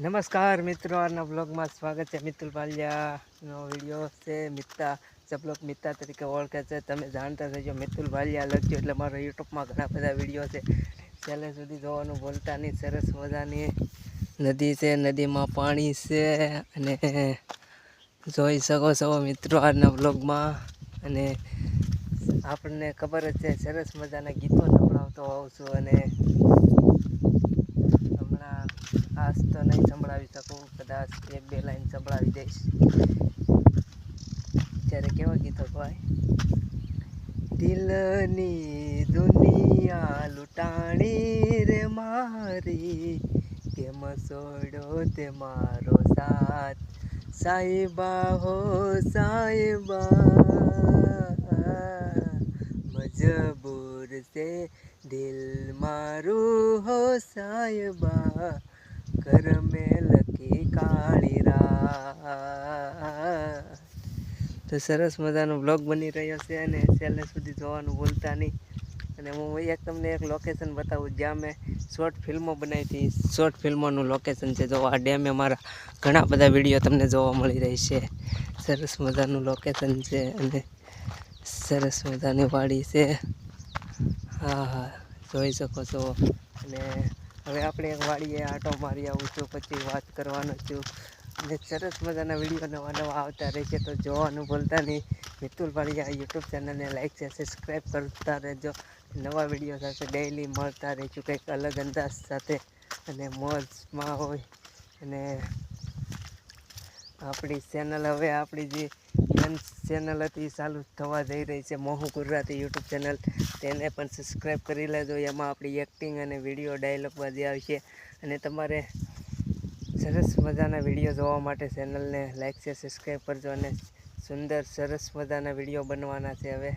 નમસ્કાર મિત્રો, આના બ્લોગમાં સ્વાગત છે મિતુલ ભાલિયાનો વીડિયો છે મિત્તા સબલોક મિત્તા તરીકે ઓળખે છે. તમે જાણતા થજો મિતુલ ભાલિયા લખજો એટલે મારો યુટ્યુબમાં ઘણા બધા વીડિયો છે. છેલ્લે સુધી જોવાનું બોલતા નહીં, સરસ મજાની નદી છે, નદીમાં પાણી છે અને જોઈ શકો છો મિત્રો આના બ્લોગમાં અને આપણને ખબર જ છે, સરસ મજાના ગીતો સંભળાવતો હોઉં છું અને હમણાં આજ તો નહીં સંભળાવી શકું કદાચ એક બે લાઈન સંભળાવી દઈશ. ત્યારે કેવા ગીતો કહેવાય દિલની દુનિયા લૂંટાણી રે મારી. કેમ છોડો તે મારો સાથ? સાઈબા હો સાઈબા મજબૂર છે દિલ મારું હો સાઈબા કર મેં લખી કાળી રા તો સરસ મજાનો બ્લોગ બની રહ્યો છે અને છેલ્લે સુધી જોવાનું ભૂલતા નહીં. અને હું એક તમને એક લોકેશન બતાવું, જ્યાં મેં શોર્ટ ફિલ્મો બનાવી હતી. શોર્ટ ફિલ્મોનું લોકેશન છે. જો આ ડેમે મારા ઘણા બધા વીડિયો તમને જોવા મળી રહી છે. સરસ મજાનું લોકેશન છે અને સરસ મજાની વાડી છે. હા હા, જોઈ શકો છો. અને હવે આપણે એક વાડીએ આટો મારી આવું છું, પછી વાત કરવાનો છું. અને સરસ મજાના વીડિયો નવા નવા આવતા રહેશે તો જોવાનું ભૂલતા નહીં. મિતુલ વાળિયા યુટ્યુબ ચેનલને લાઈક છે સબસ્ક્રાઈબ કરતા રહેજો. નવા વીડિયો સાથે ડેઈલી મળતા રહીશું, કંઈક અલગ અંદાજ સાથે અને મોજમાં હોય. અને આપણી ચેનલ હવે આપણી જે મેન ચેનલ હતી ચાલુ થવા જઈ રહી છે, મોહુ ગુજરાતી યુટ્યુબ ચેનલ. તેને પણ સબસ્ક્રાઈબ કરી લેજો, એમાં આપણી એક્ટિંગ અને વીડિયો ડાયલોગ બધી આવશે. અને તમારે સરસ મજાના વીડિયો જોવા માટે ચેનલને લાઇક છે સબસ્ક્રાઈબ કરજો અને સુંદર સરસ મજાના વીડિયો બનવાના છે હવે.